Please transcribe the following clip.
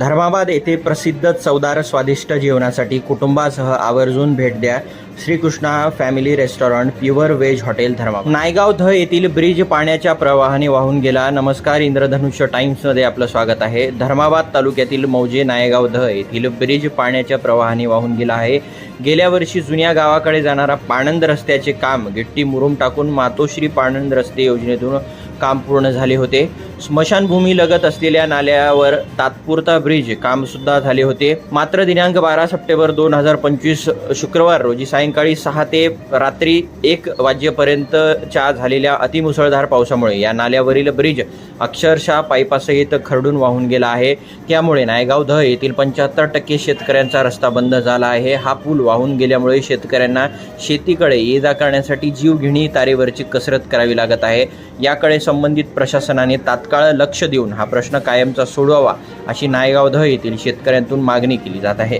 धर्माबाद येथे प्रसिद्ध चवदार स्वादिष्ट जेवणासाठी कुटुंबासह आवर्जून भेट द्या. Shrikrishna family restaurant pure veg hotel Dharmabad. Naigaon ध येथील ब्रिज पाण्याच्या प्रवाहाने वाहून गेला. नमस्कार इंद्रधनुष्य टाइम्समध्ये आपलं स्वागत आहे. धर्माबाद तालुक्यातील मौजे नायगाव ध येथील ब्रिज पाण्याच्या प्रवाहाने वाहून गेला आहे. गेल्या वर्षी जुन्या गावाकडे जाणारा पाणंद रस्त्याचे काम गिट्टी मुरुम टाकून मातोश्री पाणंद रस्ते योजनेतून काम पूर्ण झाले होते. स्मशानभूमी लगत असलेल्या नाल्यावर तात्पुरता ब्रिज कामसुद्धा झाले होते. मात्र दिनांक बारा सप्टेंबर दोन हजार पंचवीस शुक्रवार रोजी सायंकाळी सहा ते रात्री एक वाजेपर्यंतच्या झालेल्या अतिमुसळधार पावसामुळे या नाल्यावरील ब्रिज अक्षरशः पाईपासहित खरडून वाहून गेला आहे. त्यामुळे नायगाव ध येथील पंच्याहत्तर टक्के शेतकऱ्यांचा रस्ता बंद झाला आहे. हा पूल वाहून गेल्यामुळे शेतकऱ्यांना शेतीकडे ये जा करण्यासाठी जीवघेणी तारेवरची कसरत करावी लागत आहे. याकडे संबंधित प्रशासनाने तात्काळ लक्ष देऊन हा प्रश्न कायमचा सोडवावा अशी नायगाव ध येथील शेतकऱ्यांतून मागणी केली जात आहे.